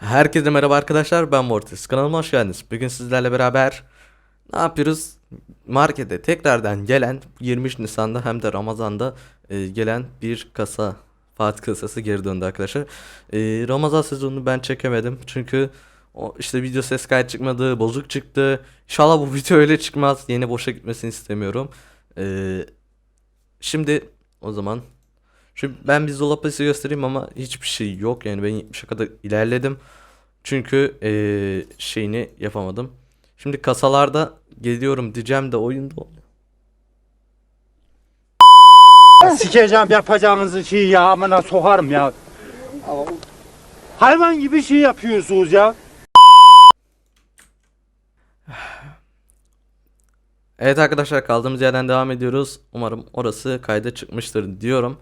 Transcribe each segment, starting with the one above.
Herkese merhaba arkadaşlar ben Mortis kanalıma hoş geldiniz. Bugün sizlerle beraber ne yapıyoruz? Markete tekrardan gelen 23 Nisan'da hem de Ramazan'da e, gelen bir kasa Fatih kasası geri döndü arkadaşlar. E, Ramazan sezonunu ben çekemedim çünkü o işte video ses kayıt çıkmadı, bozuk çıktı. İnşallah bu video öyle çıkmaz. Yeni boşa gitmesini istemiyorum. E, şimdi o zaman Şimdi ben bir Zolapas'ı göstereyim ama hiçbir şey yok yani ben 70'e kadar ilerledim. Çünkü eee, şeyini yapamadım. Şimdi kasalarda geliyorum diyeceğim de oyunda olmuyor. Sikeceğim yapacağınızı şey ya amına sokarım ya. Hayvan gibi şey yapıyorsunuz ya. Evet arkadaşlar kaldığımız yerden devam ediyoruz. Umarım orası kayda çıkmıştır diyorum.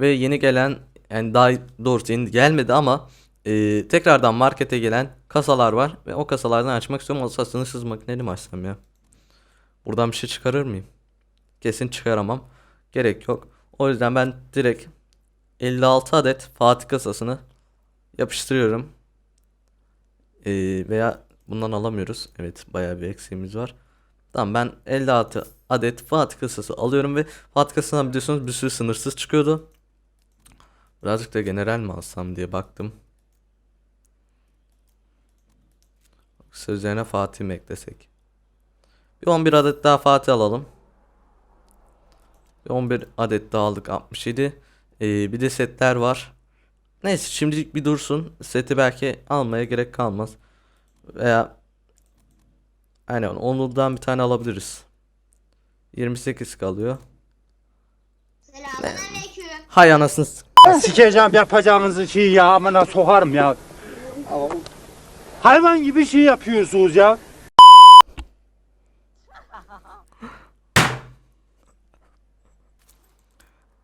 Ve yeni gelen yani daha doğrusu yeni gelmedi ama eee, tekrardan markete gelen kasalar var. Ve o kasalardan açmak istiyorum. Olsa sınırsız makineli mi açsam ya? Buradan bir şey çıkarır mıyım? Kesin çıkaramam. Gerek yok. O yüzden ben direkt 56 adet Fatih kasasını yapıştırıyorum. Eee, veya bundan alamıyoruz. Evet bayağı bir eksiğimiz var. Tamam ben 56 adet Fatih kasası alıyorum ve Fatih kasasından biliyorsunuz bir sürü sınırsız çıkıyordu. Birazcık da general mi alsam diye baktım. Sözlerine Fatih mi eklesek? Bir 11 adet daha Fatih alalım. Bir 11 adet daha aldık 67. Ee, bir de setler var. Neyse şimdilik bir dursun. Seti belki almaya gerek kalmaz. Veya Aynen onurdan bir tane alabiliriz. 28 kalıyor. Selamünaleyküm. Hay anasını Sikeceğim yapacağınızı şey ya amına sokarım ya. Hayvan gibi şey yapıyorsunuz ya.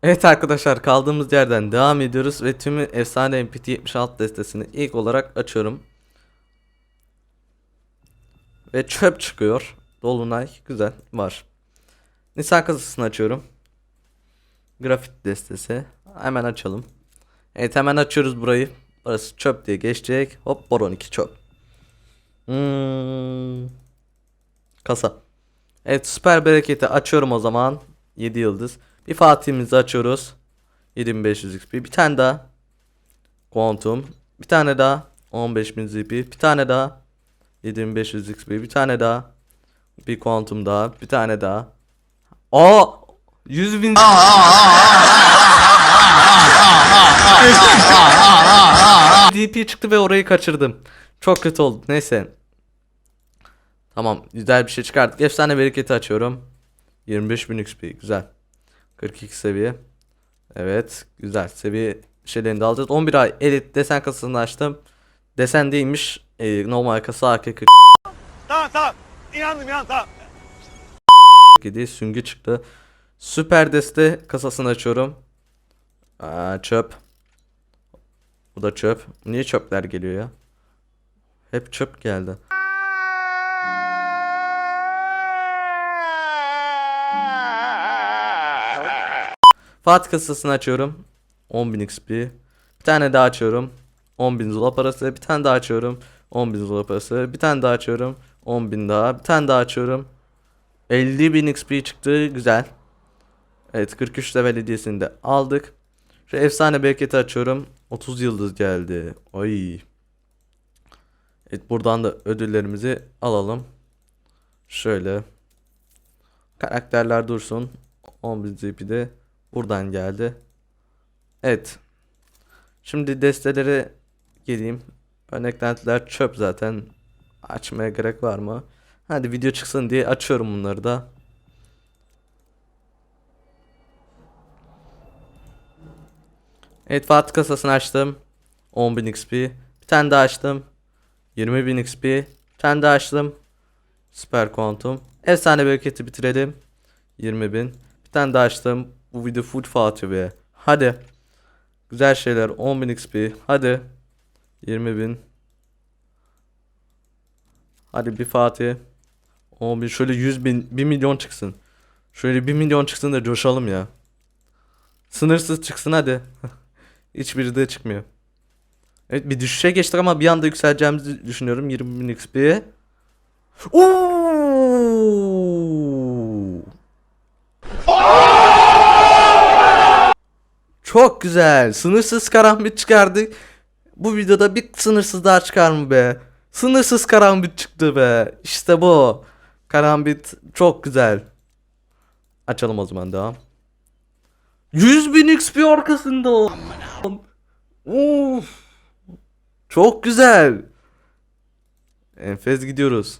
Evet arkadaşlar kaldığımız yerden devam ediyoruz ve tümü efsane MPT 76 destesini ilk olarak açıyorum. Ve çöp çıkıyor. Dolunay güzel var. Nisan kasasını açıyorum. Grafit destesi. Hemen açalım. Evet hemen açıyoruz burayı. Burası çöp diye geçecek. Hop boron 2 çöp. Hmm. Kasa. Evet süper bereketi açıyorum o zaman. 7 yıldız. Bir Fatih'imizi açıyoruz. 7500 XP. Bir tane daha. Quantum. Bir tane daha. 15000 ZP. Bir tane daha. 7500 XP. Bir tane daha. Bir Quantum daha. Bir tane daha. Aa! 100 bin DP çıktı ve orayı kaçırdım. Çok kötü oldu. Neyse. Tamam. Güzel bir şey çıkarttık. Efsane bereketi açıyorum. 25.000 XP. Güzel. 42 seviye. Evet. Güzel. Seviye şeylerini de alacağız. 11 ay elit desen kasasını açtım. Desen değilmiş. Ee, normal kasa AK47 Tamam tamam. İnandım inandım tamam. süngü çıktı. Süper deste kasasını açıyorum. Aa, çöp. Bu da çöp. Niye çöpler geliyor ya? Hep çöp geldi. Fatih kasasını açıyorum. 10.000 XP. Bir tane daha açıyorum. 10.000 zula parası. Bir tane daha açıyorum. 10.000 zula parası. Bir tane daha açıyorum. 10.000 daha. Bir tane daha açıyorum. 50.000 XP çıktı. Güzel. Evet 43 level hediyesini de aldık. Şu efsane bereketi açıyorum. 30 yıldız geldi. Ay. Evet buradan da ödüllerimizi alalım. Şöyle. Karakterler dursun. 10.000 ZP de buradan geldi. Evet. Şimdi destelere geleyim. Örneklentiler çöp zaten. Açmaya gerek var mı? Hadi video çıksın diye açıyorum bunları da. Evet Fatih kasasını açtım. 10.000 XP. Bir tane daha açtım. 20.000 XP. Bir tane daha açtım. Süper Quantum. Efsane bereketi bitirelim. 20.000. Bir tane daha açtım. Bu video full Fatih be. Hadi. Güzel şeyler. 10.000 XP. Hadi. 20.000. Hadi bir Fatih. 10.000 şöyle 100 bin 1 milyon çıksın. Şöyle 1 milyon çıksın da coşalım ya. Sınırsız çıksın hadi. Hiçbiri de çıkmıyor. Evet bir düşüşe geçtik ama bir anda yükseleceğimizi düşünüyorum. 20.000 XP'ye. Oo! Çok güzel. Sınırsız karambit çıkardık. Bu videoda bir sınırsız daha çıkar mı be? Sınırsız karambit çıktı be. İşte bu. Karambit çok güzel. Açalım o zaman devam. 100.000 XP arkasında o. Uf. Çok güzel. Enfes gidiyoruz.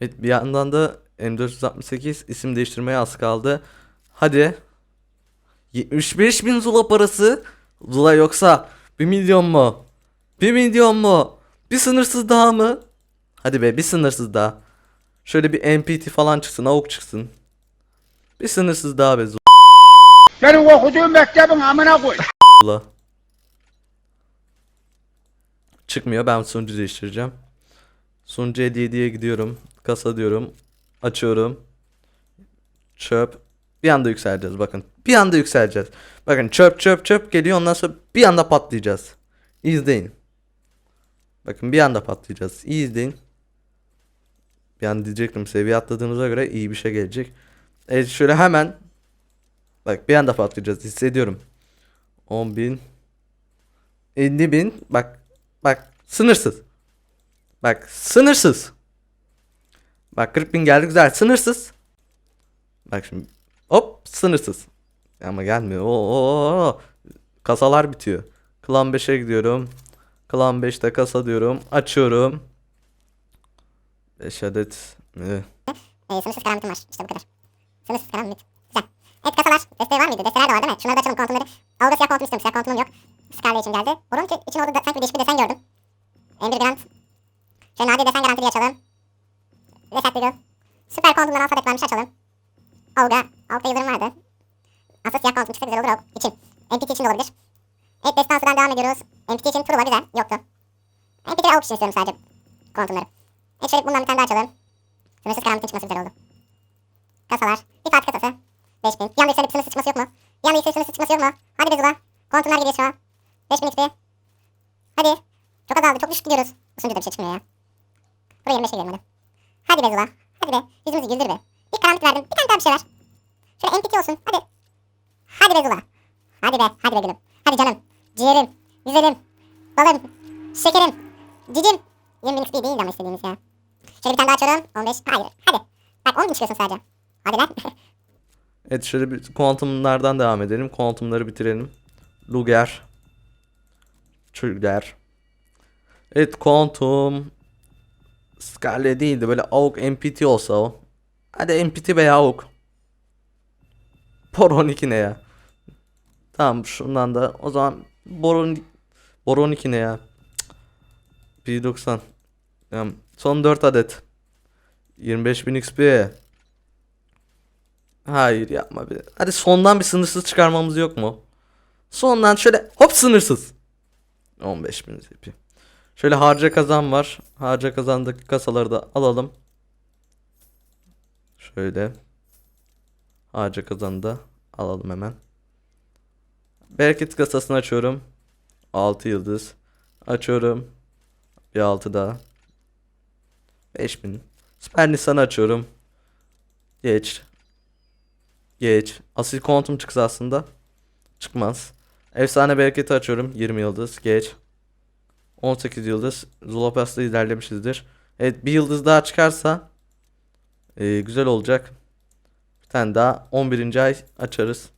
Evet bir yandan da M468 isim değiştirmeye az kaldı. Hadi. 75 bin Zula parası. Zula yoksa 1 milyon mu? 1 milyon mu? Bir sınırsız daha mı? Hadi be bir sınırsız daha. Şöyle bir MPT falan çıksın, avuk çıksın. Bir sınırsız daha be Senin okuduğun mektebin amına koy. Zula. Çıkmıyor. Ben sunucu değiştireceğim. Sunucu 57'ye gidiyorum. Kasa diyorum. Açıyorum. Çöp. Bir anda yükseleceğiz bakın. Bir anda yükseleceğiz. Bakın çöp çöp çöp geliyor ondan sonra bir anda patlayacağız. İzleyin. Bakın bir anda patlayacağız. İyi izleyin. Bir an diyecektim seviye atladığımıza göre iyi bir şey gelecek. Evet şöyle hemen Bak bir anda patlayacağız hissediyorum. 10 bin 50 bin bak bak sınırsız bak sınırsız bak 40 bin geldi güzel sınırsız bak şimdi hop sınırsız ama gelmiyor Oo, kasalar bitiyor klan 5'e gidiyorum klan 5'te kasa diyorum açıyorum 5 adet? Ee, sınırsız karanlıkım var. İşte bu kadar. Sınırsız karanlık. Güzel. Evet kasalar. Desteği var mıydı? Desteler de var değil mi? Şunları da açalım kontumları. Alda siyah kontum istiyorum. Siyah kontumum yok. Scarlet için geldi. Bunun ki- için orada da, sanki bir değişik bir desen gördüm. Ember Grant. Şöyle nadir desen garanti diye açalım. Reset Eagle. Süper kontumdan alfabetik varmış açalım. Olga. Altta yıldırım vardı. Aslında siyah kontum çıksa güzel olur. o- için. İçin de olabilir. Evet destansıdan devam ediyoruz. MPT için Truva güzel. Yoktu. MPT avuk için istiyorum sadece. Kontumları. Evet şöyle bundan bir tane daha açalım. Sınırsız karanlıkın çıkması güzel oldu. Kasalar. Bir saat kasası. 5000. Bir anda yükselip sınırsız çıkması yok mu? Bir anda yükselip sınırsız çıkması yok mu? Hadi be Zula. Kontumlar gidiyor şu an. 5000 XP. Hadi. Çok azaldı. Çok düşük gidiyoruz. Usunca da bir şey çıkmıyor ya. Buraya 25'e gidelim hadi. Hadi be Zula. Hadi be. Yüzümüzü güldür be. Bir karanlık verdim. Bir tane daha bir şey ver. Şöyle MPT olsun. Hadi. Hadi be Zula. Hadi be. Hadi be gülüm. Hadi canım. Ciğerim. Güzelim. Balım. Şekerim. Cicim. 20 bin XP değil ama istediğimiz ya. Şöyle bir tane daha açıyorum. 15. Hayır. Hadi. Bak 10 bin çıkıyorsun sadece. Hadi lan. Evet şöyle bir kuantumlardan devam edelim. Kuantumları bitirelim. Luger. Çürger. Evet kuantum. Scarlet değil de böyle AUK MPT olsa o. Hadi MPT veya AUK. Boron 2 ne ya? Tamam şundan da o zaman Boron Boron 2 ne ya? Cık. P90. Tamam. Son 4 adet. 25.000 XP. Hayır yapma bir. Hadi sondan bir sınırsız çıkarmamız yok mu? Sondan şöyle hop sınırsız. 15 bin ZP. Şöyle harca kazan var. Harca kazandaki kasaları da alalım. Şöyle. Harca kazanı da alalım hemen. Bereket kasasını açıyorum. 6 yıldız. Açıyorum. Bir 6 daha. 5000. Süper Nisan'ı açıyorum. Geç. Geç. Asil kuantum çıksa aslında. Çıkmaz. Efsane bereketi açıyorum. 20 yıldız. Geç. 18 yıldız. Zulapas'ta ilerlemişizdir. Evet bir yıldız daha çıkarsa e, güzel olacak. Bir tane daha 11. ay açarız.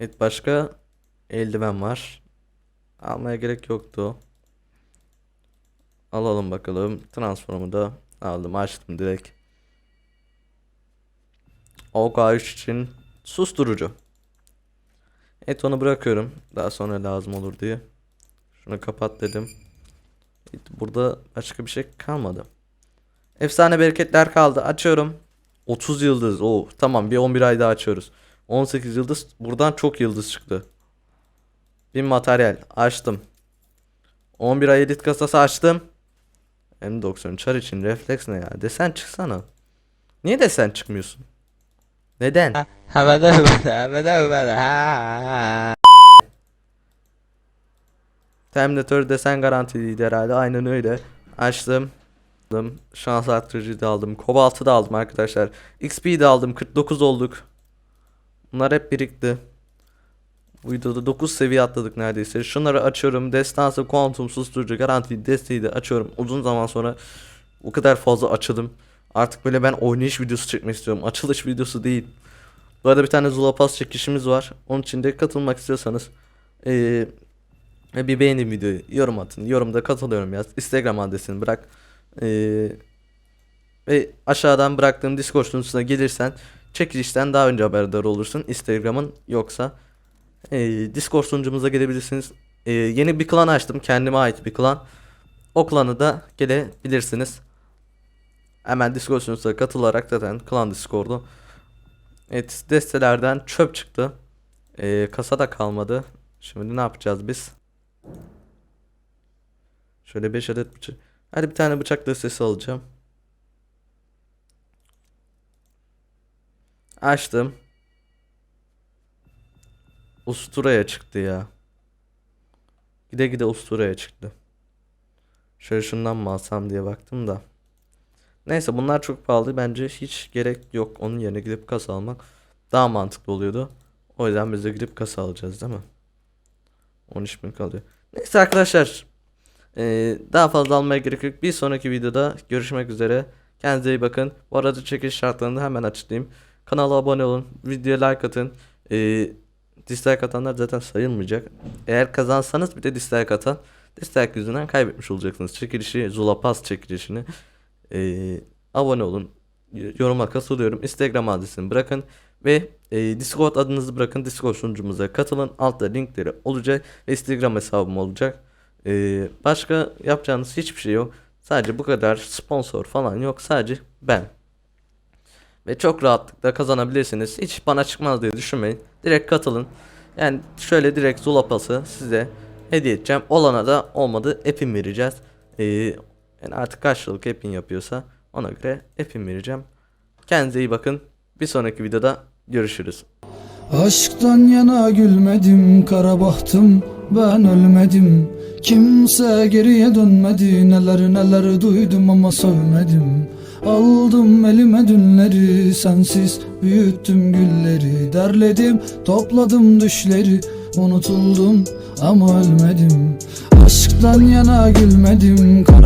Evet başka eldiven var. Almaya gerek yoktu. Alalım bakalım. Transformu da aldım açtım direkt. OK3 için susturucu. Evet onu bırakıyorum. Daha sonra lazım olur diye. Şunu kapat dedim. Burada başka bir şey kalmadı. Efsane bereketler kaldı. Açıyorum. 30 yıldız. Oo, tamam bir 11 ay daha açıyoruz. 18 yıldız. Buradan çok yıldız çıktı. Bir materyal açtım. 11 ay edit kasası açtım. M93 çar için refleks ne ya? Desen çıksana. Niye desen çıkmıyorsun? Neden? Havada havada havada havada ha. Terminator desen garantiliydi herhalde. Aynen öyle. Açtım. Aldım. Şans arttırıcı da aldım. Kobalt'ı da aldım arkadaşlar. XP de aldım. 49 olduk. Bunlar hep birikti. Bu videoda 9 seviye atladık neredeyse. Şunları açıyorum. Destansı, kuantum, susturucu, garanti desteği de açıyorum. Uzun zaman sonra o kadar fazla açıldım. Artık böyle ben oynayış videosu çekmek istiyorum. Açılış videosu değil. Bu arada bir tane Zula Pass çekişimiz var. Onun için de katılmak istiyorsanız ve bir beğenin videoyu, yorum atın. Yorumda katılıyorum yaz. Instagram adresini bırak. Ee, ve aşağıdan bıraktığım Discord sunucusuna gelirsen çekilişten daha önce haberdar olursun. Instagram'ın yoksa ee, Discord sunucumuza gelebilirsiniz. Ee, yeni bir klan açtım. Kendime ait bir klan. O klana da gelebilirsiniz. Hemen Discord sunucusuna katılarak zaten klan Discord'u. Evet destelerden çöp çıktı. Ee, kasa da kalmadı. Şimdi ne yapacağız biz? Şöyle 5 adet bıçak. Hadi bir tane bıçak destesi alacağım. Açtım. Usturaya çıktı ya. Gide gide usturaya çıktı. Şöyle şundan mı alsam diye baktım da. Neyse bunlar çok pahalı. Bence hiç gerek yok. Onun yerine gidip kasa almak daha mantıklı oluyordu. O yüzden biz de gidip kasa alacağız değil mi? 13 bin kalıyor. Neyse arkadaşlar. Ee, daha fazla almaya gerek yok. Bir sonraki videoda görüşmek üzere. Kendinize iyi bakın. Bu arada çekiş şartlarını hemen açıklayayım. Kanala abone olun. Videoya like atın. Ee, dislike atanlar zaten sayılmayacak. Eğer kazansanız bir de dislike atan. Dislike yüzünden kaybetmiş olacaksınız. Çekilişi, Zula Pass çekilişini. Ee, abone olun. Y- Yoruma katılıyorum. Instagram adresini bırakın. Ve e, Discord adınızı bırakın. Discord sunucumuza katılın. Altta linkleri olacak. Instagram hesabım olacak. Ee, başka yapacağınız hiçbir şey yok. Sadece bu kadar sponsor falan yok. Sadece ben. Ve çok rahatlıkla kazanabilirsiniz. Hiç bana çıkmaz diye düşünmeyin. Direkt katılın. Yani şöyle direkt Zula Pass'ı size hediye edeceğim. Olana da olmadı app'im vereceğiz. Ee, yani artık kaç yıllık app'in yapıyorsa ona göre app'im vereceğim. Kendinize iyi bakın. Bir sonraki videoda görüşürüz. Aşktan yana gülmedim kara bahtım. Ben ölmedim. Kimse geriye dönmedi. Neler neler duydum ama sövmedim. Aldım elime dünleri sensiz büyüttüm gülleri. Derledim topladım düşleri. Unutuldum ama ölmedim. Aşktan yana gülmedim kara